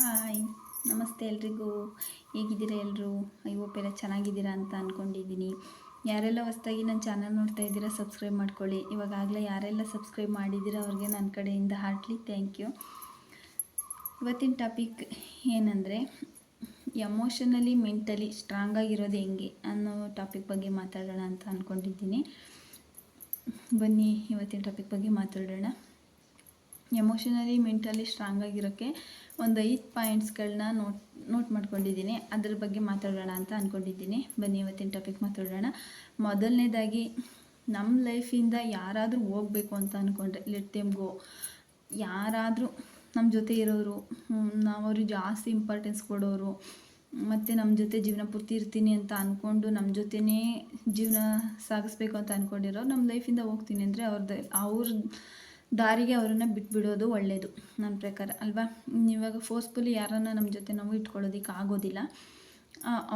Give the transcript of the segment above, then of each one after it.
Hi, ನಮಸ್ತೆ ಎಲ್ರಿಗೂ. ಹೇಗಿದ್ದೀರಾ ಎಲ್ಲರೂ ಐ ಹೋಪ್ ಚೆನ್ನಾಗಿದ್ದೀರಾ ಅಂತ ಅಂದ್ಕೊಂಡಿದ್ದೀನಿ ಯಾರೆಲ್ಲ ಹೊಸ್ದಾಗಿ ನನ್ನ ಚಾನಲ್ ನೋಡ್ತಾ ಇದ್ದೀರಾ, ಸಬ್ಸ್ಕ್ರೈಬ್ ಮಾಡ್ಕೊಳ್ಳಿ. ಇವಾಗಲೇ ಯಾರೆಲ್ಲ ಸಬ್ಸ್ಕ್ರೈಬ್ ಮಾಡಿದ್ದೀರಾ, ಅವ್ರಿಗೆ ನನ್ನ ಕಡೆಯಿಂದ ಹಾರ್ಟ್ಲಿ ಥ್ಯಾಂಕ್ ಯು. ಇವತ್ತಿನ ಟಾಪಿಕ್ ಏನಂದರೆ, ಎಮೋಷನಲಿ, ಮೆಂಟಲಿ ಸ್ಟ್ರಾಂಗ್ ಆಗಿರೋದು ಹೆಂಗೆ ಅನ್ನೋ ಟಾಪಿಕ್ ಬಗ್ಗೆ ಮಾತಾಡೋಣ ಅಂತ ಅಂದ್ಕೊಂಡಿದ್ದೀನಿ ಬನ್ನಿ, ಇವತ್ತಿನ ಟಾಪಿಕ್ ಬಗ್ಗೆ ಮಾತಾಡೋಣ. ಎಮೋಷನಲಿ ಮೆಂಟಲಿ ಸ್ಟ್ರಾಂಗ್ ಆಗಿರೋಕ್ಕೆ ಒಂದು ಐದು ಪಾಯಿಂಟ್ಸ್ಗಳನ್ನ ನೋಟ್ ನೋಟ್ ಮಾಡ್ಕೊಂಡಿದ್ದೀನಿ. ಅದ್ರ ಬಗ್ಗೆ ಮಾತಾಡೋಣ ಅಂತ ಅಂದ್ಕೊಂಡಿದ್ದೀನಿ ಬನ್ನಿ, ಇವತ್ತಿನ ಟಾಪಿಕ್ ಮಾತಾಡೋಣ. ಮೊದಲನೇದಾಗಿ ನಮ್ಮ ಲೈಫಿಂದ ಯಾರಾದರೂ ಹೋಗಬೇಕು ಅಂತ ಅಂದ್ಕೊಂಡ್ರೆ ಲೆಟ್ ದೆಮ್ ಗೋ ಯಾರಾದರೂ ನಮ್ಮ ಜೊತೆ ಇರೋರು ನಾವು ಅವ್ರಿಗೆ ಜಾಸ್ತಿ ಇಂಪಾರ್ಟೆನ್ಸ್ ಕೊಡೋರು, ಮತ್ತು ನಮ್ಮ ಜೊತೆ ಜೀವನ ಪೂರ್ತಿ ಇರ್ತೀನಿ ಅಂತ ಅಂದ್ಕೊಂಡು ನಮ್ಮ ಜೊತೆನೇ ಜೀವನ ಸಾಗಿಸ್ಬೇಕು ಅಂತ ಅಂದ್ಕೊಂಡಿರೋರು ನಮ್ಮ ಲೈಫಿಂದ ಹೋಗ್ತೀನಿ ಅಂದರೆ ಅವ್ರದ್ದು ಅವ್ರ ದಾರಿಗೆ ಅವರನ್ನು ಬಿಟ್ಬಿಡೋದು ಒಳ್ಳೆಯದು ನನ್ನ ಪ್ರಕಾರ, ಅಲ್ವಾ? ಇವಾಗ ಫೋರ್ಸ್ಫುಲಿ ಯಾರನ್ನು ನಮ್ಮ ಜೊತೆ ನಾವು ಇಟ್ಕೊಳ್ಳೋದಕ್ಕೆ ಆಗೋದಿಲ್ಲ.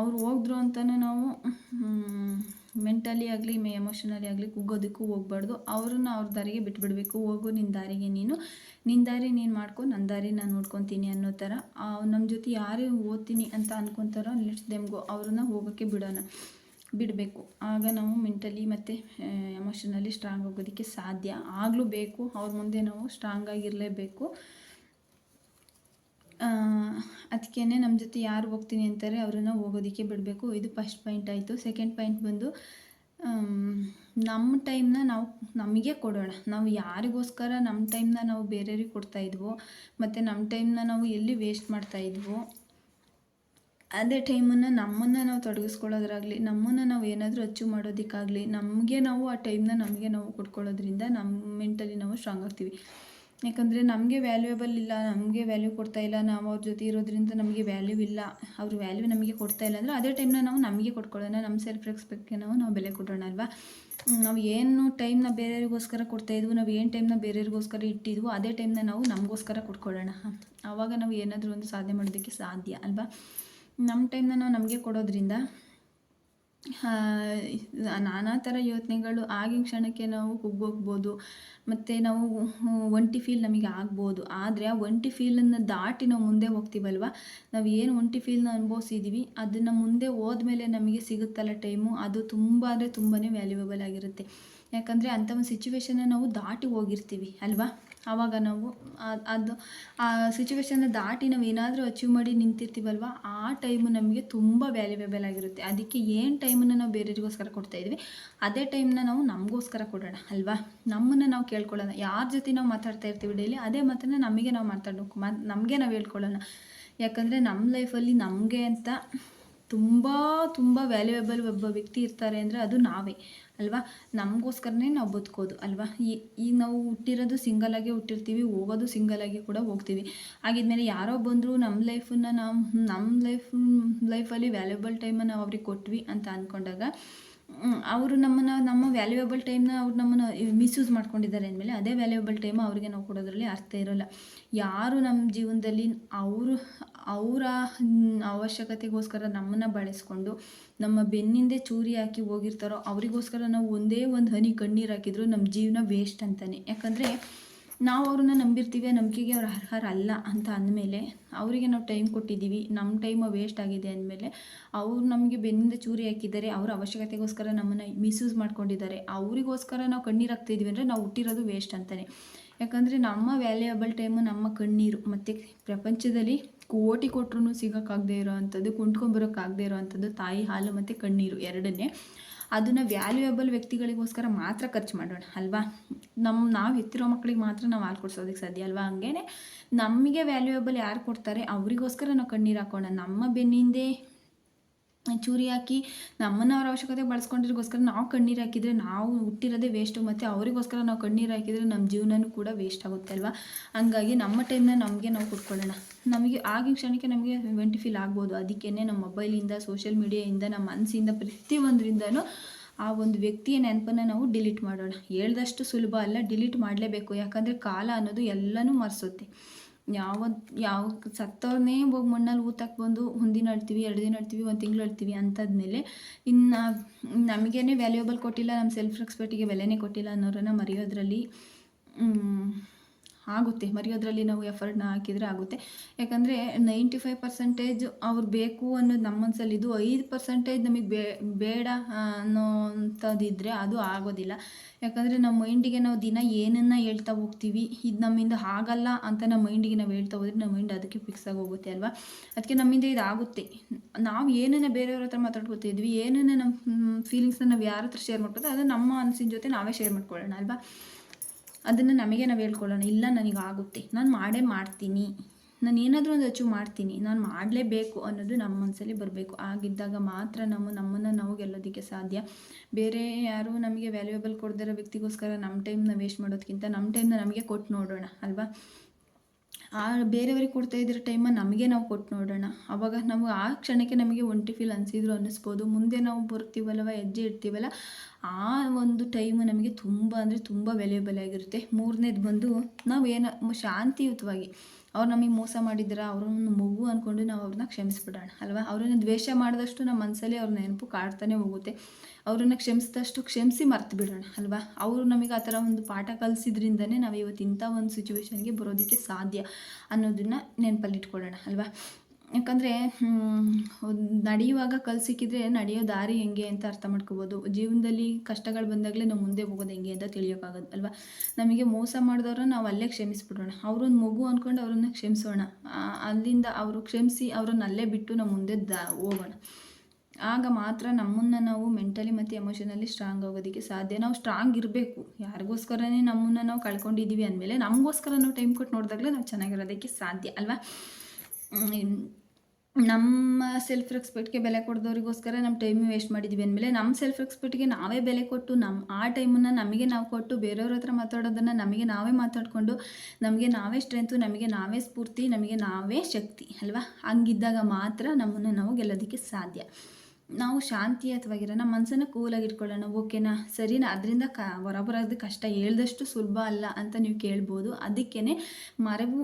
ಅವ್ರು ಹೋದ್ರು ಅಂತಲೇ ನಾವು ಮೆಂಟಲಿ ಆಗಲಿ, ಮೇ ಎಮೋಷನಲಿ ಆಗಲಿ ಕುಗ್ಗೋದಕ್ಕೂ ಹೋಗ್ಬಾರ್ದು. ಅವ್ರನ್ನ ಅವ್ರ ದಾರಿಗೆ ಬಿಟ್ಬಿಡಬೇಕು. ಹೋಗು ನಿನ್ನ ದಾರಿಗೆ ನೀನು. ನಿನ್ನ ದಾರಿ ನೀನು ಮಾಡ್ಕೊ ನನ್ನ ದಾರಿ ನಾನು ನೋಡ್ಕೊತೀನಿ ಅನ್ನೋ ಥರ. ನಮ್ಮ ಜೊತೆ ಯಾರೇ ಓದ್ತೀನಿ ಅಂತ ಅನ್ಕೊತಾರೋ ಲೆಟ್ಸ್ ದೆಮ್ಗೋ ಅವ್ರನ್ನ ಹೋಗೋಕ್ಕೆ ಬಿಡೋಣ. ಬಿಡಬೇಕು. ಆಗ ನಾವು ಮೆಂಟಲಿ ಮತ್ತು ಎಮೋಷನಲಿ ಸ್ಟ್ರಾಂಗ್ ಆಗೋದಕ್ಕೆ ಸಾಧ್ಯ. ಆಗಲೂ ಬೇಕು, ಅವ್ರ ಮುಂದೆ ನಾವು ಸ್ಟ್ರಾಂಗ್ ಆಗಿರಲೇಬೇಕು. ಅದಕ್ಕೇ ನಮ್ಮ ಜೊತೆ ಯಾರು ಹೋಗ್ತೀನಿ ಅಂತಾರೆ, ಅವರನ್ನು ಹೋಗೋದಕ್ಕೆ ಬಿಡಬೇಕು. ಇದು ಫಸ್ಟ್ ಪಾಯಿಂಟ್ ಆಯಿತು. ಸೆಕೆಂಡ್ ಪಾಯಿಂಟ್ ಬಂದು ನಮ್ಮ ಟೈಮ್ನ ನಾವು, ನಮಗೆ ಕೊಡೋಣ. ನಾವು ಯಾರಿಗೋಸ್ಕರ ನಮ್ಮ ಟೈಮ್ನ ನಾವು ಬೇರೆಯವ್ರಿಗೆ ಕೊಡ್ತಾಯಿದ್ವೋ ಮತ್ತು ನಮ್ಮ ಟೈಮ್ನ ನಾವು ಎಲ್ಲಿ ವೇಸ್ಟ್ ಮಾಡ್ತಾಯಿದ್ವೋ ಅದೇ ಟೈಮನ್ನು ನಮ್ಮನ್ನು ನಾವು ತೊಡಗಿಸ್ಕೊಳ್ಳೋದ್ರಾಗಲಿ, ನಮ್ಮನ್ನು ನಾವು ಏನಾದರೂ ಅಚೀವ್ ಮಾಡೋದಕ್ಕಾಗಲಿ, ನಮಗೆ ನಾವು ಆ ಟೈಮ್ನ ನಮಗೆ ನಾವು ಕೊಟ್ಕೊಳ್ಳೋದ್ರಿಂದ ನಮ್ಮ ಮೆಂಟಲಿ ನಾವು ಸ್ಟ್ರಾಂಗ್ ಆಗ್ತೀವಿ. ಯಾಕಂದರೆ ನಮಗೆ ವ್ಯಾಲ್ಯೂಯಬಲ್ ಇಲ್ಲ, ನಮಗೆ ವ್ಯಾಲ್ಯೂ ಕೊಡ್ತಾ ಇಲ್ಲ, ನಾವು ಅವ್ರ ಜೊತೆ ಇರೋದ್ರಿಂದ ನಮಗೆ ವ್ಯಾಲ್ಯೂ ಇಲ್ಲ, ಅವ್ರ ವ್ಯಾಲ್ಯೂ ನಮಗೆ ಕೊಡ್ತಾ ಇಲ್ಲ ಅಂದರೆ ಅದೇ ಟೈಮ್ನ ನಾವು ನಮಗೆ ಕೊಟ್ಕೊಳ್ಳೋಣ ನಮ್ಮ ಸೆಲ್ಫ್ ರೆಸ್ಪೆಕ್ಟ್ಗೆ ನಾವು ನಾವು ಬೆಲೆ ಕೊಡೋಣ ಅಲ್ವಾ? ನಾವು ಏನು ಟೈಮ್ನ ಬೇರೆಯವ್ರಿಗೋಸ್ಕರ ಕೊಡ್ತಾಯಿದ್ವು ನಾವು ಏನು ಟೈಮ್ನ ಬೇರೆಯವ್ರಿಗೋಸ್ಕರ ಇಟ್ಟಿದ್ವು, ಅದೇ ಟೈಮ್ನ ನಾವು ನಮಗೋಸ್ಕರ ಕೊಟ್ಕೊಳ್ಳೋಣ ಆವಾಗ ನಾವು ಏನಾದರೂ ಒಂದು ಸಾಧನೆ ಮಾಡೋದಕ್ಕೆ ಸಾಧ್ಯ ಅಲ್ವಾ? ನಮ್ಮ ಟೈಮ್ನ ನಾವು ನಮಗೆ ಕೊಡೋದ್ರಿಂದ ನಾನಾ ಥರ ಯೋಚನೆಗಳು ಆಗಿನ ಕ್ಷಣಕ್ಕೆ ನಾವು ಕುಗ್ಗೋಗ್ಬೋದು, ಮತ್ತು ನಾವು ಒಂಟಿ ಫೀಲ್ ನಮಗೆ ಆಗ್ಬೋದು. ಆದರೆ ಆ ಒಂಟಿ ಫೀಲನ್ನು ದಾಟಿ ನಾವು ಮುಂದೆ ಹೋಗ್ತೀವಲ್ವ? ನಾವು ಏನು ಒಂಟಿ ಫೀಲ್ನ ಅನುಭವಿಸಿದ್ದೀವಿ ಅದನ್ನು ಮುಂದೆ ಹೋದ್ಮೇಲೆ ನಮಗೆ ಸಿಗುತ್ತಲ್ಲ ಟೈಮು, ಅದು ತುಂಬ ಅಂದರೆ ತುಂಬಾ ವ್ಯಾಲ್ಯೂಯಬಲ್ ಆಗಿರುತ್ತೆ. ಯಾಕಂದರೆ ಅಂಥ ಒಂದು ಸಿಚುವೇಶನ್ನ ನಾವು ದಾಟಿ ಹೋಗಿರ್ತೀವಿ, ಅಲ್ವಾ? ಆವಾಗ ನಾವು ಅದು, ಆ ಸಿಚುವೇಶನ್ನ ದಾಟಿ ನಾವು ಏನಾದರೂ ಅಚೀವ್ ಮಾಡಿ ನಿಂತಿರ್ತೀವಲ್ವ, ಆ ಟೈಮು ನಮಗೆ ತುಂಬ ವ್ಯಾಲ್ಯೂಯಬಲ್ ಆಗಿರುತ್ತೆ. ಅದಕ್ಕೆ ಏನು ಟೈಮನ್ನು ನಾವು ಬೇರೆಯವರಿಗೋಸ್ಕರ ಕೊಡ್ತಾಯಿದ್ವಿ ಅದೇ ಟೈಮ್ನ ನಾವು ನಮಗೋಸ್ಕರ ಕೊಡೋಣ, ಅಲ್ವಾ? ನಮ್ಮನ್ನು ನಾವು ಕೇಳ್ಕೊಳ್ಳೋಣ. ಯಾರ ಜೊತೆ ನಾವು ಮಾತಾಡ್ತಾ ಇರ್ತೀವಿ ಡೈಲಿ ಅದೇ ಮಾತನ್ನು ನಮಗೆ ನಾವು ಮಾತಾಡೋಕೆ ಮಾ, ನಮಗೆ ನಾವು ಹೇಳ್ಕೊಳ್ಳೋಣ. ಯಾಕಂದರೆ ನಮ್ಮ ಲೈಫಲ್ಲಿ ನಮಗೆ ಅಂತ ತುಂಬ ತುಂಬ ವ್ಯಾಲ್ಯೂಯಬಲ್ ಒಬ್ಬ ವ್ಯಕ್ತಿ ಇರ್ತಾರೆ ಅಂದರೆ ಅದು ನಾವೇ, ಅಲ್ವಾ? ನಮಗೋಸ್ಕರನೇ ನಾವು ಬದುಕೋದು, ಅಲ್ವಾ? ಈಗ ನಾವು ಹುಟ್ಟಿರೋದು ಸಿಂಗಲಾಗೆ ಹುಟ್ಟಿರ್ತೀವಿ, ಹೋಗೋದು ಸಿಂಗಲಾಗಿ ಕೂಡ ಹೋಗ್ತೀವಿ. ಆಗಿದ್ಮೇಲೆ ಯಾರೋ ಬಂದರೂ ನಮ್ಮ ಲೈಫನ್ನು ನಾವು ನಮ್ಮ ಲೈಫ್ ಲೈಫಲ್ಲಿ ವ್ಯಾಲ್ಯೂಬಲ್ ಟೈಮನ್ನು ನಾವು ಅವ್ರಿಗೆ ಕೊಟ್ವಿ ಅಂತ ಅಂದ್ಕೊಂಡಾಗ ಅವರು ನಮ್ಮನ್ನು, ನಮ್ಮ ವ್ಯಾಲ್ಯೂಯಬಲ್ ಟೈಮ್ನ ಅವ್ರು ನಮ್ಮನ್ನು ಮಿಸ್ಯೂಸ್ ಮಾಡ್ಕೊಂಡಿದ್ದಾರೆ ಅಂದಮೇಲೆ ಅದೇ ವ್ಯಾಲ್ಯೂಯಬಲ್ ಟೈಮ್ ಅವರಿಗೆ ನಾವು ಕೊಡೋದ್ರಲ್ಲಿ ಅರ್ಥ ಇರೋಲ್ಲ. ಯಾರು ನಮ್ಮ ಜೀವನದಲ್ಲಿ ಅವರು, ಅವರ ಅವಶ್ಯಕತೆಗೋಸ್ಕರ ನಮ್ಮನ್ನು ಬಳಸ್ಕೊಂಡು ನಮ್ಮ ಬೆನ್ನಿಂದೆ ಚೂರಿ ಹಾಕಿ ಹೋಗಿರ್ತಾರೋ, ಅವರಿಗೋಸ್ಕರ ನಾವು ಒಂದೇ ಒಂದು ಹನಿ ಕಣ್ಣೀರು ಹಾಕಿದ್ರು ನಮ್ಮ ಜೀವನ ವೇಸ್ಟ್ ಅಂತಲೇ ಯಾಕಂದರೆ ನಾವು ಅವ್ರನ್ನ ನಂಬಿರ್ತೀವಿ, ನಂಬಿಕೆಗೆ ಅವ್ರು ಅರ್ಹರಲ್ಲ ಅಂತ ಅಂದಮೇಲೆ ಅವರಿಗೆ ನಾವು ಟೈಮ್ ಕೊಟ್ಟಿದ್ದೀವಿ. ನಮ್ಮ ಟೈಮ್ ವೇಸ್ಟ್ ಆಗಿದೆ ಅಂದಮೇಲೆ ಅವ್ರು ನಮಗೆ ಬೆನ್ನಿಂದ ಚೂರಿ ಹಾಕಿದ್ದಾರೆ. ಅವ್ರ ಅವಶ್ಯಕತೆಗೋಸ್ಕರ ನಮ್ಮನ್ನು ಮಿಸ್ಯೂಸ್ ಮಾಡ್ಕೊಂಡಿದ್ದಾರೆ. ಅವರಿಗೋಸ್ಕರ ನಾವು ಕಣ್ಣೀರು ಹಾಕ್ತಿದ್ವಿ ಅಂದರೆ ನಾವು ಹುಟ್ಟಿರೋದು ವೇಸ್ಟ್ ಅಂತಲೇ ಯಾಕಂದರೆ ನಮ್ಮ ವ್ಯಾಲ್ಯೂಯಬಲ್ ಟೈಮು ನಮ್ಮ ಕಣ್ಣೀರು, ಮತ್ತು ಪ್ರಪಂಚದಲ್ಲಿ ಕೋಟಿ ಕೊಟ್ಟರು ಸಿಗೋಕ್ಕಾಗದೇ ಇರೋ ಅಂಥದ್ದು ಇರೋವಂಥದ್ದು ತಾಯಿ ಹಾಲು ಮತ್ತು ಕಣ್ಣೀರು ಎರಡನ್ನೇ. ಅದನ್ನು ವ್ಯಾಲ್ಯೂಯಬಲ್ ವ್ಯಕ್ತಿಗಳಿಗೋಸ್ಕರ ಮಾತ್ರ ಖರ್ಚು ಮಾಡೋಣ, ಅಲ್ವಾ? ನಮ್ಮ ನಾವು ಎತ್ತಿರೋ ಮಕ್ಕಳಿಗೆ ಮಾತ್ರ ನಾವು ಹಾಲು ಕೊಡ್ಸೋದಕ್ಕೆ ಸಾಧ್ಯ ಅಲ್ವಾ? ಹಂಗೇ ನಮಗೆ ವ್ಯಾಲ್ಯೂಯಬಲ್ ಯಾರು ಕೊಡ್ತಾರೆ, ಅವರಿಗೋಸ್ಕರ ನಾವು ಕಣ್ಣೀರು ಹಾಕೋಣ. ನಮ್ಮ ಬೆನ್ನಿಂದೆ ಚೂರಿ ಹಾಕಿ ನಮ್ಮನ್ನು ಅವ್ರ ಅವಶ್ಯಕತೆ ಬಳಸ್ಕೊಂಡಿರೋಗೋಸ್ಕರ ನಾವು ಕಣ್ಣೀರು ಹಾಕಿದರೆ ನಾವು ಹುಟ್ಟಿರೋದೇ ವೇಸ್ಟು ಮತ್ತು ಅವರಿಗೋಸ್ಕರ ನಾವು ಕಣ್ಣೀರು ಹಾಕಿದರೆ ನಮ್ಮ ಜೀವನನೂ ಕೂಡ ವೇಸ್ಟ್ ಆಗುತ್ತೆ ಅಲ್ವಾ? ಹಂಗಾಗಿ ನಮ್ಮ ಟೈಮ್ನ ನಮಗೆ ನಾವು ಕುಟ್ಕೊಳ್ಳೋಣ ನಮಗೆ ಆಗಿನ ಕ್ಷಣಕ್ಕೆ ನಮಗೆ ವೆಂಟಿ ಫೀಲ್ ಆಗ್ಬೋದು. ಅದಕ್ಕೇ ನಮ್ಮ ಮೊಬೈಲಿಂದ ಸೋಷಿಯಲ್ ಮೀಡಿಯಾಯಿಂದ ನಮ್ಮ ಮನಸ್ಸಿಂದ ಪ್ರತಿಯೊಂದರಿಂದನೂ ಆ ಒಂದು ವ್ಯಕ್ತಿಯ ನೆನಪನ್ನು ನಾವು ಡಿಲೀಟ್ ಮಾಡೋಣ. ಹೇಳ್ದಷ್ಟು ಸುಲಭ ಅಲ್ಲ ಡಿಲೀಟ್ ಮಾಡಲೇಬೇಕು. ಯಾಕಂದರೆ ಕಾಲ ಅನ್ನೋದು ಎಲ್ಲನೂ ಮರೆಸುತ್ತೆ. ಯಾವ ಯಾವ ಸತ್ತವ್ರನ್ನೇ ಹೋಗಿ ಮಣ್ಣಲ್ಲಿ ಊತಕ್ಕೆ ಬಂದು ಒಂದಿನ ಎರಡು ದಿನ ಅಳ್ತೀವಿ, ಒಂದು ತಿಂಗಳು ಅಳ್ತೀವಿ ಅಂತದ್ಮೇಲೆ ಇನ್ನು, ನಮಗೇನೆ ವ್ಯಾಲ್ಯೂಯಬಲ್ ಕೊಟ್ಟಿಲ್ಲ ನಮ್ಮ ಸೆಲ್ಫ್ ರೆಸ್ಪೆಕ್ಟಿಗೆ ಬೆಲೆನೇ ಕೊಟ್ಟಿಲ್ಲ ಅನ್ನೋರನ್ನ ಮರೆಯೋದ್ರಲ್ಲಿ ಆಗುತ್ತೆ. ಮರೆಯೋದ್ರಲ್ಲಿ ನಾವು ಎಫರ್ಟ್ನ ಹಾಕಿದರೆ ಆಗುತ್ತೆ. ಯಾಕಂದರೆ ನೈಂಟಿ ಫೈವ್ ಪರ್ಸೆಂಟೇಜ್ ಅವ್ರು ಬೇಕು ಅನ್ನೋದು ನಮ್ಮ ಮನಸ್ಸಲ್ಲಿ ಇದು ಐದು ಪರ್ಸೆಂಟೇಜ್ ನಮಗೆ ಬೇ, ಬೇಡ ಅನ್ನೋಂಥದ್ದಿದ್ರೆ ಅದು ಆಗೋದಿಲ್ಲ. ಯಾಕಂದರೆ ನಮ್ಮ ಮೈಂಡಿಗೆ ನಾವು ದಿನ ಏನನ್ನು ಹೇಳ್ತಾ ಹೋಗ್ತೀವಿ, ಇದು ನಮ್ಮಿಂದ ಆಗಲ್ಲ ಅಂತ ನಮ್ಮ ಮೈಂಡಿಗೆ ನಾವು ಹೇಳ್ತಾ ಹೋದರೆ ನಮ್ಮ ಮೈಂಡ್ ಅದಕ್ಕೆ ಫಿಕ್ಸ್ ಆಗಿ ಹೋಗುತ್ತೆ ಅಲ್ವಾ? ಅದಕ್ಕೆ ನಮ್ಮಿಂದ ಇದು ಆಗುತ್ತೆ ನಾವು ಏನನ್ನ ಬೇರೆಯವ್ರ ಹತ್ರ ಮಾತಾಡ್ಕೊತಿದ್ವಿ ಏನನ್ನ ನಮ್ಮ ಫೀಲಿಂಗ್ಸ್ನ ನಾವು ಯಾರ ಹತ್ರ ಶೇರ್ ಮಾಡ್ಕೊತೀವಿ ಅದನ್ನು ನಮ್ಮ ಮನಸ್ಸಿನ ಜೊತೆ ನಾವೇ ಶೇರ್ ಮಾಡ್ಕೊಳ್ಳೋಣ ಅಲ್ವಾ? ಅದನ್ನು ನಮಗೆ ನಾವು ಹೇಳ್ಕೊಳ್ಳೋಣ. ಇಲ್ಲ, ನನಗೆ ಆಗುತ್ತೆ. ನಾನು ಮಾಡೇ ಮಾಡ್ತೀನಿ. ನಾನು ಏನಾದರೂ ಒಂದು ಅಚೀವ್ ಮಾಡ್ತೀನಿ. ನಾನು ಮಾಡಲೇಬೇಕು ಅನ್ನೋದು ನಮ್ಮ ಮನಸ್ಸಲ್ಲಿ ಬರಬೇಕು. ಆಗಿದ್ದಾಗ ಮಾತ್ರ ನಮ್ಮ, ನಮ್ಮನ್ನು ನಾವು ಗೆಲ್ಲೋದಕ್ಕೆ ಸಾಧ್ಯ. ಬೇರೆ ಯಾರು ನಮಗೆ ವ್ಯಾಲ್ಯೂಯಬಲ್ ಕೊಡ್ದಿರೋ ವ್ಯಕ್ತಿಗೋಸ್ಕರ ನಮ್ಮ ಟೈಮ್ನ ವೇಸ್ಟ್ ಮಾಡೋದಕ್ಕಿಂತ ನಮ್ಮ ಟೈಮ್ನ ನಮಗೆ ಕೊಟ್ಟು ನೋಡೋಣ, ಅಲ್ವಾ? ಆ ಬೇರೆಯವ್ರಿಗೆ ಕೊಡ್ತಾ ಇದ್ದಿರೋ ಟೈಮನ್ನು ನಮಗೆ ನಾವು ಕೊಟ್ಟು ನೋಡೋಣ. ಅವಾಗ ನಾವು ಆ ಕ್ಷಣಕ್ಕೆ ನಮಗೆ ಒಂಟಿ ಫೀಲ್ ಅನಿಸಿದ್ರು ಅನ್ನಿಸ್ಬೋದು. ಮುಂದೆ ನಾವು ಬರ್ತೀವಲ್ವ, ಹೆಜ್ಜೆ ಇಡ್ತೀವಲ್ಲ ಆ ಒಂದು ಟೈಮು ನಮಗೆ ತುಂಬ ಅಂದರೆ ತುಂಬ ವ್ಯಾಲ್ಯೂಬಲ್ ಆಗಿರುತ್ತೆ. ಮೂರನೇದು ಬಂದು ನಾವು ಏನು ಶಾಂತಿಯುತವಾಗಿ ಅವ್ರು ನಮಗೆ ಮೋಸ ಮಾಡಿದ್ರೆ ಅವ್ರನ್ನ ಮಗು ಅಂದ್ಕೊಂಡು ನಾವು ಅವ್ರನ್ನ ಕ್ಷಮಿಸ್ಬಿಡೋಣ, ಅಲ್ವಾ? ಅವ್ರನ್ನ ದ್ವೇಷ ಮಾಡಿದಷ್ಟು ನಮ್ಮ ಮನಸ್ಸಲ್ಲಿ ಅವ್ರ ನೆನಪು ಕಾಡ್ತಾನೆ ಹೋಗುತ್ತೆ. ಅವ್ರನ್ನ ಕ್ಷಮಿಸಿದಷ್ಟು ಕ್ಷಮಿಸಿ ಮರ್ತು ಬಿಡೋಣ, ಅಲ್ವಾ? ಅವರು ನಮಗೆ ಆ ಥರ ಒಂದು ಪಾಠ ಕಲಿಸಿದ್ರಿಂದನೇ ನಾವು ಇವತ್ತು ಇಂಥ ಒಂದು ಸಿಚುವೇಶನ್ಗೆ ಬರೋದಕ್ಕೆ ಸಾಧ್ಯ ಅನ್ನೋದನ್ನು ನೆನಪಲ್ಲಿಟ್ಕೊಳ್ಳೋಣ, ಅಲ್ವಾ? ಯಾಕಂದರೆ ನಡೆಯುವಾಗ ಕಲ್ ಸಿಕ್ಕಿದ್ರೆ ನಡೆಯೋ ದಾರಿ ಹೆಂಗೆ ಅಂತ ಅರ್ಥ ಮಾಡ್ಕೋಬೋದು. ಜೀವನದಲ್ಲಿ ಕಷ್ಟಗಳು ಬಂದಾಗಲೇ ನಾವು ಮುಂದೆ ಹೋಗೋದು ಹೆಂಗೆ ಅಂತ ತಿಳಿಯೋಕ್ಕಾಗೋದು ಅಲ್ವಾ? ನಮಗೆ ಮೋಸ ಮಾಡಿದವ್ರನ್ನ ನಾವು ಅಲ್ಲೇ ಕ್ಷಮಿಸ್ಬಿಡೋಣ. ಅವ್ರನ್ನ ಮಗು ಅಂದ್ಕೊಂಡು ಅವ್ರನ್ನ ಕ್ಷಮಿಸೋಣ. ಅಲ್ಲಿಂದ ಅವರು ಕ್ಷಮಿಸಿ ಅವ್ರನ್ನ ಅಲ್ಲೇ ಬಿಟ್ಟು ನಾವು ಮುಂದೆ ದಾ, ಹೋಗೋಣ. ಆಗ ಮಾತ್ರ ನಮ್ಮನ್ನು ನಾವು ಮೆಂಟಲಿ ಮತ್ತು ಎಮೋಷನಲಿ ಸ್ಟ್ರಾಂಗ್ ಆಗೋದಕ್ಕೆ ಸಾಧ್ಯ. ನಾವು ಸ್ಟ್ರಾಂಗ್ ಇರಬೇಕು. ಯಾರಿಗೋಸ್ಕರನೇ ನಮ್ಮನ್ನು ನಾವು ಕಳ್ಕೊಂಡಿದ್ದೀವಿ ಅಂದಮೇಲೆ ನಮಗೋಸ್ಕರ ನಾವು ಟೈಮ್ ಕೊಟ್ಟು ನೋಡಿದಾಗಲೇ ನಾವು ಚೆನ್ನಾಗಿರೋದಕ್ಕೆ ಸಾಧ್ಯ, ಅಲ್ವಾ? ನಮ್ಮ ಸೆಲ್ಫ್ ರೆಸ್ಪೆಕ್ಟ್ಗೆ ಬೆಲೆ ಕೊಡ್ದವ್ರಿಗೋಸ್ಕರ ನಮ್ಮ ಟೈಮ್ ವೇಸ್ಟ್ ಮಾಡಿದ್ವಿ ಅಂದಮೇಲೆ ನಮ್ಮ ಸೆಲ್ಫ್ ರೆಸ್ಪೆಕ್ಟ್ಗೆ ನಾವೇ ಬೆಲೆ ಕೊಟ್ಟು ನಮ್ಮ ಆ ಟೈಮನ್ನು ನಮಗೆ ನಾವು ಕೊಟ್ಟು ಬೇರೆಯವ್ರ ಹತ್ರ ಮಾತಾಡೋದನ್ನು ನಮಗೆ ನಾವೇ ಮಾತಾಡಿಕೊಂಡು ನಮಗೆ ನಾವೇ ಸ್ಟ್ರೆಂತು ನಮಗೆ ನಾವೇ ಸ್ಫೂರ್ತಿ, ನಮಗೆ ನಾವೇ ಶಕ್ತಿ, ಅಲ್ವಾ? ಹಂಗಿದ್ದಾಗ ಮಾತ್ರ ನಮ್ಮನ್ನು ನಾವು ಗೆಲ್ಲೋದಕ್ಕೆ ಸಾಧ್ಯ. ನಾವು ಶಾಂತಿಯುತವಾಗಿರೋ ನಮ್ಮ ಮನಸ್ಸನ್ನು ಕೂಲಾಗಿ ಇಟ್ಕೊಳ್ಳೋಣ ಓಕೆನಾ ಸರಿನಾ? ಅದರಿಂದ ಕ, ಹೊರಬರೋದು ಕಷ್ಟ. ಹೇಳ್ದಷ್ಟು ಸುಲಭ ಅಲ್ಲ ಅಂತ ನೀವು ಕೇಳ್ಬೋದು. ಅದಕ್ಕೇ ಮರೆವು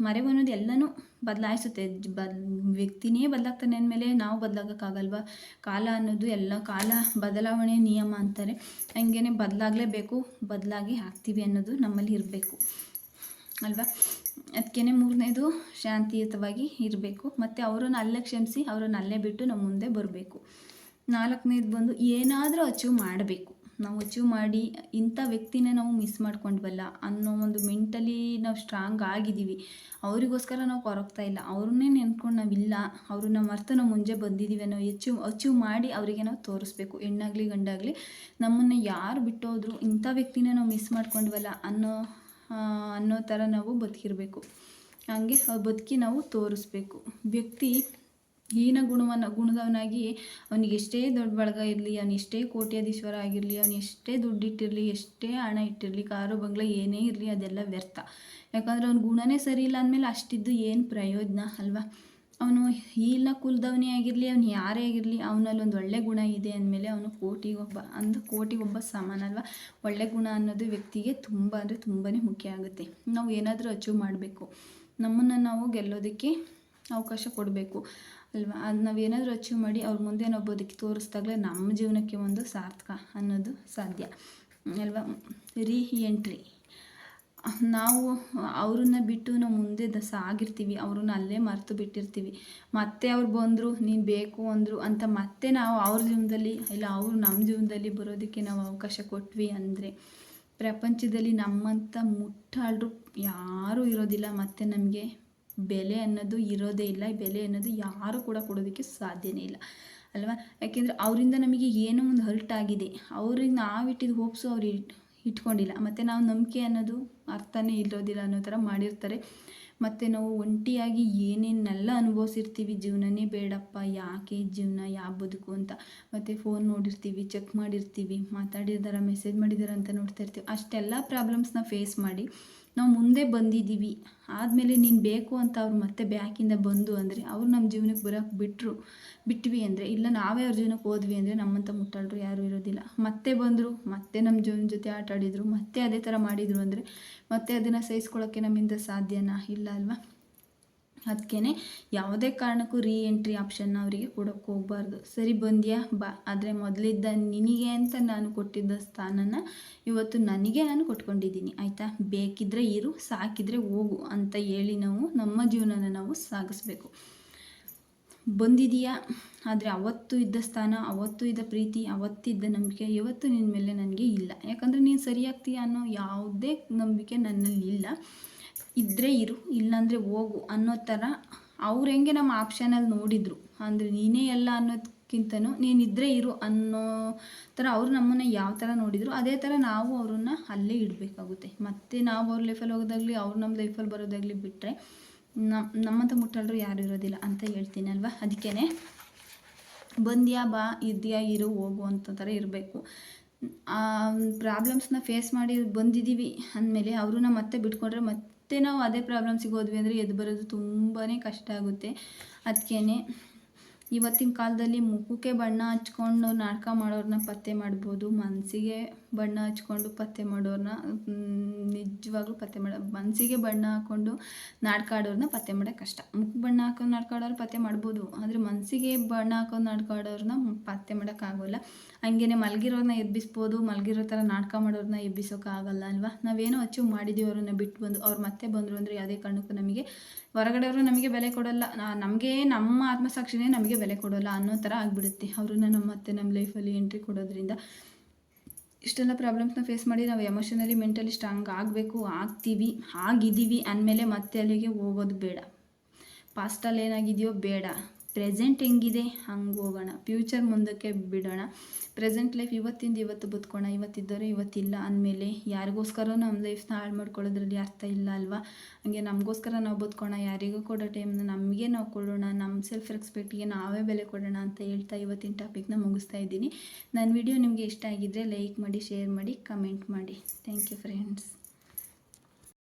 ಮರೆವು ಅನ್ನೋದು ಎಲ್ಲನೂ ಬದಲಾಯಿಸುತ್ತೆ. ಬದ್, ವ್ಯಕ್ತಿನೇ ಬದಲಾಗ್ತಾನೆ ಅಂದಮೇಲೆ ನಾವು ಬದಲಾಗೋಕ್ಕಾಗಲ್ವ? ಕಾಲ ಅನ್ನೋದು ಎಲ್ಲ, ಕಾಲ ಬದಲಾವಣೆ ನಿಯಮ ಅಂತಾರೆ. ಹಂಗೇ ಬದಲಾಗಲೇಬೇಕು, ಬದಲಾಗಿ ಆಗ್ತೀವಿ ಅನ್ನೋದು ನಮ್ಮಲ್ಲಿ ಇರಬೇಕು. ಅಲ್ವಾ? ಅದಕ್ಕೇ ಮೂರನೇದು ಶಾಂತಿಯುತವಾಗಿ ಇರಬೇಕು. ಮತ್ತು ಅವರನ್ನು ಅಲ್ಲೇ ಕ್ಷಮಿಸಿ ಅವರನ್ನು ಅಲ್ಲೇ ಬಿಟ್ಟು ನಮ್ಮ ಮುಂದೆ ಬರಬೇಕು. ನಾಲ್ಕನೇದು ಬಂದು ಏನಾದರೂ ಅಚೀವ್ ಮಾಡಬೇಕು. ನಾವು ಅಚೀವ್ ಮಾಡಿ ಇಂಥ ವ್ಯಕ್ತಿನ ನಾವು ಮಿಸ್ ಮಾಡ್ಕೊಂಡ್ವಲ್ಲ ಅನ್ನೋ ಒಂದು ಮೆಂಟಲಿ ನಾವು ಸ್ಟ್ರಾಂಗ್ ಆಗಿದ್ದೀವಿ. ಅವರಿಗೋಸ್ಕರ ನಾವು ಕೊರಗ್ತಾ ಇಲ್ಲ. ಅವ್ರನ್ನೇ ನೆನ್ಕೊಂಡು ನಾವಿಲ್ಲ ಅವ್ರನ್ನ ಮರ್ತು ನಾವು ಮುಂಜೆ ಬಂದಿದ್ದೀವಿ ಅನ್ನೋ ಅಚೀವ್ ಅಚೀವ್ ಮಾಡಿ ಅವರಿಗೆ ನಾವು ತೋರಿಸ್ಬೇಕು. ಹೆಣ್ಣಾಗಲಿ ಗಂಡಾಗಲಿ ನಮ್ಮನ್ನು ಯಾರು ಬಿಟ್ಟೋದ್ರು ಇಂಥ ವ್ಯಕ್ತಿನೇ ನಾವು ಮಿಸ್ ಮಾಡ್ಕೊಂಡ್ವಲ್ಲ ಅನ್ನೋ ಅನ್ನೋ ಥರ ನಾವು ಬದುಕಿರಬೇಕು. ಹಂಗೆ ಬದುಕಿ ನಾವು ತೋರಿಸ್ಬೇಕು. ವ್ಯಕ್ತಿ ಹೀನ ಗುಣವನ್ನು, ಗುಣದವನಾಗಿ ಅವನಿಗೆ ಎಷ್ಟೇ ದೊಡ್ಡ ಬಳಗ ಇರಲಿ, ಅವನು ಎಷ್ಟೇ ಕೋಟ್ಯಾಧೀಶ್ವರ ಆಗಿರಲಿ, ಅವನು ಎಷ್ಟೇ ದುಡ್ಡಿಟ್ಟಿರಲಿ ಎಷ್ಟೇ ಹಣ ಇಟ್ಟಿರಲಿ, ಕಾರು, ಬಂಗ್ಲ ಏನೇ ಇರಲಿ ಅದೆಲ್ಲ ವ್ಯರ್ಥ. ಯಾಕಂದರೆ ಅವ್ನ ಗುಣನೇ ಸರಿ ಇಲ್ಲ ಅಂದಮೇಲೆ ಅಷ್ಟಿದ್ದು ಏನು ಪ್ರಯೋಜನ ಅಲ್ವಾ? ಅವನು ಹೀಲ್ನ ಕುಲದವನೇ ಆಗಿರಲಿ, ಅವ್ನು ಯಾರೇ ಆಗಿರಲಿ ಅವನಲ್ಲಿ ಒಂದು ಒಳ್ಳೆ ಗುಣ ಇದೆ ಅಂದಮೇಲೆ ಅವನು ಕೋಟಿಗೊಬ್ಬ, ಅಂದು ಕೋಟಿಗೊಬ್ಬ ಸಮಾನ ಅಲ್ವಾ ಒಳ್ಳೆ ಗುಣ ಅನ್ನೋದು ವ್ಯಕ್ತಿಗೆ ತುಂಬ ಅಂದರೆ ತುಂಬಾ ಮುಖ್ಯ ಆಗುತ್ತೆ. ನಾವು ಏನಾದರೂ ಅಚೀವ್ ಮಾಡಬೇಕು. ನಮ್ಮನ್ನು ನಾವು ಗೆಲ್ಲೋದಕ್ಕೆ ಅವಕಾಶ ಕೊಡಬೇಕು, ಅಲ್ವಾ? ಅದು ನಾವು ಏನಾದರೂ ಅಚೀವ್ ಮಾಡಿ ಅವ್ರ ಮುಂದೆ ನಾವು ಬದುಕಿ ತೋರಿಸ್ದಾಗಲೇ ನಮ್ಮ ಜೀವನಕ್ಕೆ ಒಂದು ಸಾರ್ಥಕ ಅನ್ನೋದು ಸಾಧ್ಯ, ಅಲ್ವಾ? ರೀ ಎಂಟ್ರಿ ನಾವು ಅವ್ರನ್ನ ಬಿಟ್ಟು ನಾವು ಮುಂದೆ ದಸ ಆಗಿರ್ತೀವಿ, ಅವ್ರನ್ನ ಅಲ್ಲೇ ಮರೆತು ಬಿಟ್ಟಿರ್ತೀವಿ. ಮತ್ತೆ ಅವ್ರು ಬಂದರು, ನೀನು ಬೇಕು ಅಂದರು ಅಂತ ಮತ್ತೆ ನಾವು ಅವ್ರ ಜೀವನದಲ್ಲಿ ಇಲ್ಲ ಅವರು ನಮ್ಮ ಜೀವನದಲ್ಲಿ ಬರೋದಕ್ಕೆ ನಾವು ಅವಕಾಶ ಕೊಟ್ವಿ ಅಂದರೆ ಪ್ರಪಂಚದಲ್ಲಿ ನಮ್ಮಂಥ ಮುಟ್ಟಾಳರು ಯಾರೂ ಇರೋದಿಲ್ಲ. ಮತ್ತು ನಮಗೆ ಬೆಲೆ ಅನ್ನೋದು ಇರೋದೇ ಇಲ್ಲ. ಬೆಲೆ ಅನ್ನೋದು ಯಾರು ಕೂಡ ಕೊಡೋದಕ್ಕೆ ಸಾಧ್ಯನೇ ಇಲ್ಲ ಅಲ್ವಾ? ಯಾಕೆಂದರೆ ಅವರಿಂದ ನಮಗೆ ಏನೋ ಒಂದು ಹರ್ಟ್ ಆಗಿದೆ. ಅವ್ರಿಗೆ ನಾವು ಇಟ್ಟಿದ್ದು ಹೋಪ್ಸು ಅವ್ರು ಇಟ್ಕೊಂಡಿಲ್ಲ. ಮತ್ತು ನಾವು ನಂಬಿಕೆ ಅನ್ನೋದು ಅರ್ಥನೇ ಇರೋದಿಲ್ಲ ಅನ್ನೋ ಥರ ಮಾಡಿರ್ತಾರೆ. ಮತ್ತು ನಾವು ಒಂಟಿಯಾಗಿ ಏನೇನೆಲ್ಲ ಅನುಭವಿಸಿರ್ತೀವಿ, ಜೀವನನೇ ಬೇಡಪ್ಪ, ಯಾಕೆ ಜೀವನ, ಯಾವ ಬದುಕು ಅಂತ. ಮತ್ತು ಫೋನ್ ನೋಡಿರ್ತೀವಿ ಚೆಕ್ ಮಾಡಿರ್ತೀವಿ, ಮಾತಾಡಿದಾರ ಮೆಸೇಜ್ ಮಾಡಿದಾರ ಅಂತ ನೋಡ್ತಾ ಇರ್ತೀವಿ. ಅಷ್ಟೆಲ್ಲ ಪ್ರಾಬ್ಲಮ್ಸ್ನ ಫೇಸ್ ಮಾಡಿ ನಾವು ಮುಂದೆ ಬಂದಿದ್ದೀವಿ. ಆದಮೇಲೆ ನೀನು ಬೇಕು ಅಂತ ಅವ್ರು ಮತ್ತೆ ಬ್ಯಾಕಿಂದ ಬಂದು ಅಂದರೆ ಅವ್ರು ನಮ್ಮ ಜೀವನಕ್ಕೆ ಬರೋಕ್ಕೆ ಬಿಟ್ಟರು ಬಿಟ್ವಿ ಅಂದರೆ, ಇಲ್ಲ ನಾವೇ ಅವ್ರ ಜೀವನಕ್ಕೆ ಹೋದ್ವಿ ಅಂದರೆ ನಮ್ಮಂಥ ಮುಟ್ಟಾಳರು ಯಾರೂ ಇರೋದಿಲ್ಲ. ಮತ್ತೆ ಬಂದರು, ಮತ್ತೆ ನಮ್ಮ ಜೀವನ ಜೊತೆ ಆಟ ಆಡಿದರು ಮತ್ತೆ ಅದೇ ಥರ ಮಾಡಿದರು ಅಂದರೆ ಮತ್ತೆ ಅದನ್ನು ಸಹಿಸ್ಕೊಳ್ಳೋಕ್ಕೆ ನಮ್ಮಿಂದ ಸಾಧ್ಯನಾ? ಇಲ್ಲ ಅಲ್ವಾ? ಅದಕ್ಕೇ ಯಾವುದೇ ಕಾರಣಕ್ಕೂ ರೀ ಎಂಟ್ರಿ ಆಪ್ಷನ್ ಅವರಿಗೆ ಕೊಡೋಕ್ಕೆ ಹೋಗ್ಬಾರ್ದು. ಸರಿ ಬಂದ್ಯಾ? ಬಾ. ಆದರೆ ಮೊದಲಿದ್ದ ನಿನಗೆ ಅಂತ ನಾನು ಕೊಟ್ಟಿದ್ದ ಸ್ಥಾನನ ಇವತ್ತು ನನಗೆ ನಾನು ಕೊಟ್ಕೊಂಡಿದ್ದೀನಿ. ಆಯಿತಾ? ಬೇಕಿದ್ದರೆ ಇರು, ಸಾಕಿದರೆ ಹೋಗು ಅಂತ ಹೇಳಿ ನಾವು ನಮ್ಮ ಜೀವನನ ನಾವು ಸಾಗಿಸ್ಬೇಕು. ಬಂದಿದೆಯಾ? ಆದರೆ ಅವತ್ತು ಇದ್ದ ಸ್ಥಾನ, ಅವತ್ತು ಇದ್ದ ಪ್ರೀತಿ ಅವತ್ತಿದ್ದ ನಂಬಿಕೆ ಇವತ್ತು ನಿನ್ನ ಮೇಲೆ ನನಗೆ ಇಲ್ಲ. ಯಾಕಂದರೆ ನೀನು ಸರಿಯಾಗ್ತೀಯ ಅನ್ನೋ ಯಾವುದೇ ನಂಬಿಕೆ ನನ್ನಲ್ಲಿ ಇಲ್ಲ. ಇದ್ದರೆ ಇರು, ಇಲ್ಲಾಂದರೆ ಹೋಗು ಅನ್ನೋ ಥರ ಅವ್ರು ಹೆಂಗೆ ನಮ್ಮ ಆಪ್ಷನಲ್ಲಿ ನೋಡಿದರು. ಅಂದರೆ ನೀನೇ ಎಲ್ಲ ಅನ್ನೋದಕ್ಕಿಂತನೂ ನೀನಿದ್ದರೆ ಇರು ಅನ್ನೋ ಥರ ಅವರು ನಮ್ಮನ್ನು ಯಾವ ಥರ ನೋಡಿದರು, ಅದೇ ಥರ ನಾವು ಅವ್ರನ್ನ ಅಲ್ಲೇ ಇಡಬೇಕಾಗುತ್ತೆ. ಮತ್ತು ನಾವು ಅವ್ರ ಲೈಫಲ್ಲಿ ಹೋಗೋದಾಗಲಿ ಅವ್ರು ನಮ್ಮ ಲೈಫಲ್ಲಿ ಬರೋದಾಗಲಿ ಬಿಟ್ಟರೆ ನಮ್ಮ ನಮ್ಮಂಥ ಮುಟ್ಟಲ್ರು ಯಾರು ಇರೋದಿಲ್ಲ ಅಂತ ಹೇಳ್ತೀನಿ ಅಲ್ವಾ ಅದಕ್ಕೇ ಬಂದ್ಯಾ, ಬಾ, ಇದೆಯಾ, ಇರು, ಹೋಗು ಅಂತ ಥರ ಇರಬೇಕು. ಪ್ರಾಬ್ಲಮ್ಸ್ನ ಫೇಸ್ ಮಾಡಿ ಬಂದಿದ್ದೀವಿ ಅಂದಮೇಲೆ ಅವ್ರನ್ನ ಮತ್ತೆ ಬಿಟ್ಕೊಂಡ್ರೆ ಮತ್ತೆ ನಾವು ಅದೇ ಪ್ರಾಬ್ಲಮ್ಸಿಗೆ ಹೋದ್ವಿ ಅಂದರೆ ಎದ್ದು ಬರೋದು ತುಂಬಾ ಕಷ್ಟ ಆಗುತ್ತೆ. ಅದಕ್ಕೇ ಇವತ್ತಿನ ಕಾಲದಲ್ಲಿ ಮುಖಕ್ಕೆ ಬಣ್ಣ ಹಚ್ಕೊಂಡು ನಾಟಕ ಮಾಡೋರನ್ನ ಪತ್ತೆ ಮಾಡ್ಬೋದು ಮನಸ್ಸಿಗೆ ಬಣ್ಣ ಹಚ್ಕೊಂಡು ಪತ್ತೆ ಮಾಡೋರನ್ನ ನಿಜವಾಗ್ಲೂ ಪತ್ತೆ ಮಾಡೋ ಮನಸ್ಸಿಗೆ ಬಣ್ಣ ಹಾಕ್ಕೊಂಡು ನಾಟಕ ಆಡೋರನ್ನ ಪತ್ತೆ ಮಾಡೋಕ್ಕೆ ಕಷ್ಟ. ಮುಖಕ್ಕೆ ಬಣ್ಣ ಹಾಕೊಂಡು ನಾಟಕ ಆಡೋರು ಪತ್ತೆ ಮಾಡ್ಬೋದು, ಆದರೆ ಮನಸ್ಸಿಗೆ ಬಣ್ಣ ಹಾಕೊಂಡು ನಾಟಕ ಆಡೋರನ್ನ ಪತ್ತೆ ಮಾಡೋಕ್ಕಾಗೋಲ್ಲ ಹಂಗೇನೆ ಮಲಗಿರೋರನ್ನ ಎಬ್ಬಿಸ್ಬೋದು, ಮಲಗಿರೋ ಥರ ನಾಟಕ ಮಾಡೋರನ್ನ ಎಬ್ಬಿಸೋಕ್ಕಾಗಲ್ಲ ಅಲ್ವಾ? ನಾವೇನೋ ಅಚೀವ್ ಮಾಡಿದ್ದೀವಿ ಅವ್ರನ್ನ ಬಿಟ್ಟು ಬಂದು, ಅವ್ರು ಮತ್ತೆ ಬಂದರು ಅಂದರೆ ಯಾವುದೇ ಕಾರಣಕ್ಕೂ ನಮಗೆ, ಹೊರಗಡೆಯವರು ನಮಗೆ ಬೆಲೆ ಕೊಡೋಲ್ಲ. ನಮಗೆ, ನಮ್ಮ ಆತ್ಮಸಾಕ್ಷಿನೇ ನಮಗೆ ಬೆಲೆ ಕೊಡೋಲ್ಲ ಅನ್ನೋ ಥರ ಆಗಿಬಿಡುತ್ತೆ. ಅವ್ರನ್ನ ನಮ್ಮ ಮತ್ತೆ ನಮ್ಮ ಲೈಫಲ್ಲಿ ಎಂಟ್ರಿ ಕೊಡೋದ್ರಿಂದ. ಇಷ್ಟೆಲ್ಲ ಪ್ರಾಬ್ಲಮ್ಸ್ನ ಫೇಸ್ ಮಾಡಿ ನಾವು ಎಮೋಷನಲಿ ಮೆಂಟಲಿ ಸ್ಟ್ರಾಂಗ್ ಆಗಬೇಕು, ಆಗ್ತೀವಿ, ಆಗಿದ್ದೀವಿ ಅಂದಮೇಲೆ ಮತ್ತೆ ಅಲ್ಲಿಗೆ ಹೋಗೋದು ಬೇಡ. ಪಾಸ್ಟಲ್ಲಿ ಏನಾಗಿದೆಯೋ ಬೇಡ. ಪ್ರೆಸೆಂಟ್ ಹೆಂಗಿದೆ? ಹಂಗೆ ಹೋಗೋಣ. ಫ್ಯೂಚರ್ ಮುಂದಕ್ಕೆ ಬಿಡೋಣ. ಪ್ರೆಸೆಂಟ್ ಲೈಫ್ ಇವತ್ತಿಂದ ಇವತ್ತು ಬದುಕೋಣ. ಇವತ್ತಿದ್ದರೆ ಇವತ್ತಿಲ್ಲ ಅಂದಮೇಲೆ ಯಾರಿಗೋಸ್ಕರ ನಮ್ಮ ಲೈಫ್ನ ಹಾಳು ಮಾಡ್ಕೊಳ್ಳೋದ್ರಲ್ಲಿ ಅರ್ಥ ಇಲ್ಲ ಅಲ್ವಾ? ಹಂಗೆ ನಮಗೋಸ್ಕರ ನಾವು ಬದುಕೋಣ. ಯಾರಿಗೂ ಕೊಡೋ ಟೈಮ್ನ ನಮಗೆ ನಾವು ಕೊಡೋಣ. ನಮ್ಮ ಸೆಲ್ಫ್ ರೆಸ್ಪೆಕ್ಟಿಗೆ ನಾವೇ ಬೆಲೆ ಕೊಡೋಣ ಅಂತ ಹೇಳ್ತಾ ಇವತ್ತಿನ ಟಾಪಿಕ್ನ ಮುಗಿಸ್ತಾ ಇದ್ದೀನಿ. ನನ್ನ ವಿಡಿಯೋ ನಿಮಗೆ ಇಷ್ಟ ಆಗಿದ್ದರೆ ಲೈಕ್ ಮಾಡಿ ಶೇರ್ ಮಾಡಿ ಕಮೆಂಟ್ ಮಾಡಿ. Thank you friends